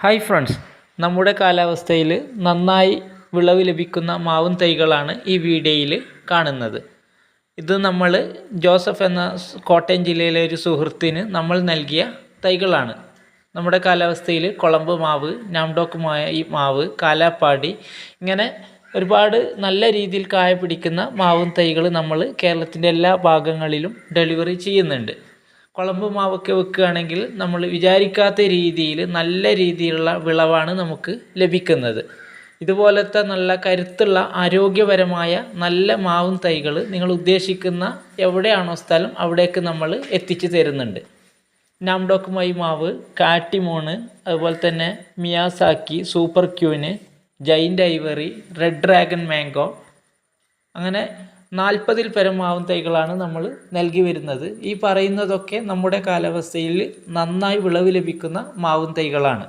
Hi friends നമ്മുടെ കാലാവസ്ഥയിൽ നന്നായി വിളവ് ലഭിക്കുന്ന മാവും തൈകളാണ് ഈ വീഡിയോയിൽ കാണുന്നത്. ഇത് നമ്മൾ ജോസഫ് എന്ന കോട്ടയം ജില്ലയിലെ ഒരു സുഹൃത്തിന് നമ്മൾ നൽകിയ തൈകളാണ്. നമ്മുടെ കാലാവസ്ഥയിൽ കുളമ്പ് മാവ് നാംഡോക്കുമായ ഈ മാവ് കാലാപ്പാടി ഇങ്ങനെ ഒരുപാട് നല്ല രീതിയിൽ കായ പിടിക്കുന്ന മാവും തൈകൾ നമ്മൾ കേരളത്തിന്റെ എല്ലാ ഭാഗങ്ങളിലും ഡെലിവറി ചെയ്യുന്നുണ്ട്. കുളമ്പ് മാവൊക്കെ വെക്കുകയാണെങ്കിൽ നമ്മൾ വിചാരിക്കാത്ത രീതിയിൽ നല്ല രീതിയിലുള്ള വിളവാണ് നമുക്ക് ലഭിക്കുന്നത്. ഇതുപോലത്തെ നല്ല കരുത്തുള്ള ആരോഗ്യപരമായ നല്ല മാവും തൈകൾ നിങ്ങൾ ഉദ്ദേശിക്കുന്ന എവിടെയാണോ സ്ഥലം അവിടേക്ക് നമ്മൾ എത്തിച്ചു തരുന്നുണ്ട്. നാംഡോക്കുമായി മാവ് കാട്ടിമോണ് അതുപോലെ തന്നെ Miyazaki super queen giant ivory red dragon mango അങ്ങനെ നാൽപ്പതിൽ പരമാവും തൈകളാണ് നമ്മൾ നൽകി വരുന്നത്. ഈ പറയുന്നതൊക്കെ നമ്മുടെ കാലാവസ്ഥയിൽ നന്നായി വിളവ് ലഭിക്കുന്ന മാവും തൈകളാണ്.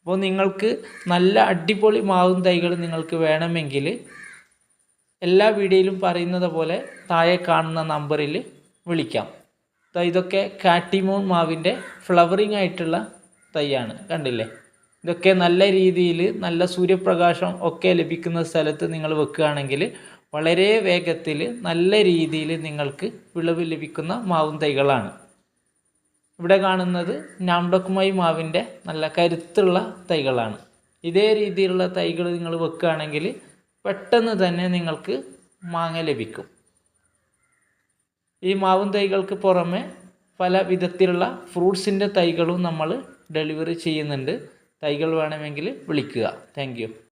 അപ്പോൾ നിങ്ങൾക്ക് നല്ല അടിപൊളി മാവും തൈകൾ നിങ്ങൾക്ക് വേണമെങ്കിൽ എല്ലാ വീഡിയോയിലും പറയുന്നത് പോലെ താഴെ കാണുന്ന നമ്പറിൽ വിളിക്കാം. ഇതൊക്കെ കാറ്റിമോൺ മാവിന്റെ ഫ്ലവറിങ് ആയിട്ടുള്ള തൈയാണ്. കണ്ടില്ലേ? ഇതൊക്കെ നല്ല രീതിയിൽ നല്ല സൂര്യപ്രകാശം ഒക്കെ ലഭിക്കുന്ന സ്ഥലത്ത് നിങ്ങൾ വെക്കുകയാണെങ്കിൽ വളരെ വേഗത്തിൽ നല്ല രീതിയിൽ നിങ്ങൾക്ക് വിളവ് ലഭിക്കുന്ന മാവും തൈകളാണ്. ഇവിടെ കാണുന്നത് നാംഡക്കുമായി മാവിന്റെ നല്ല കരുത്തുള്ള തൈകളാണ്. ഇതേ രീതിയിലുള്ള തൈകൾ നിങ്ങൾ വെക്കുകയാണെങ്കിൽ പെട്ടെന്ന് തന്നെ നിങ്ങൾക്ക് മാങ്ങ ലഭിക്കും. ഈ മാവും തൈകൾക്ക് പുറമെ പല വിധത്തിലുള്ള ഫ്രൂട്ട്സിന്റെ തൈകളും നമ്മൾ ഡെലിവറി ചെയ്യുന്നുണ്ട്. തൈകൾ വേണമെങ്കിൽ വിളിക്കുക. താങ്ക്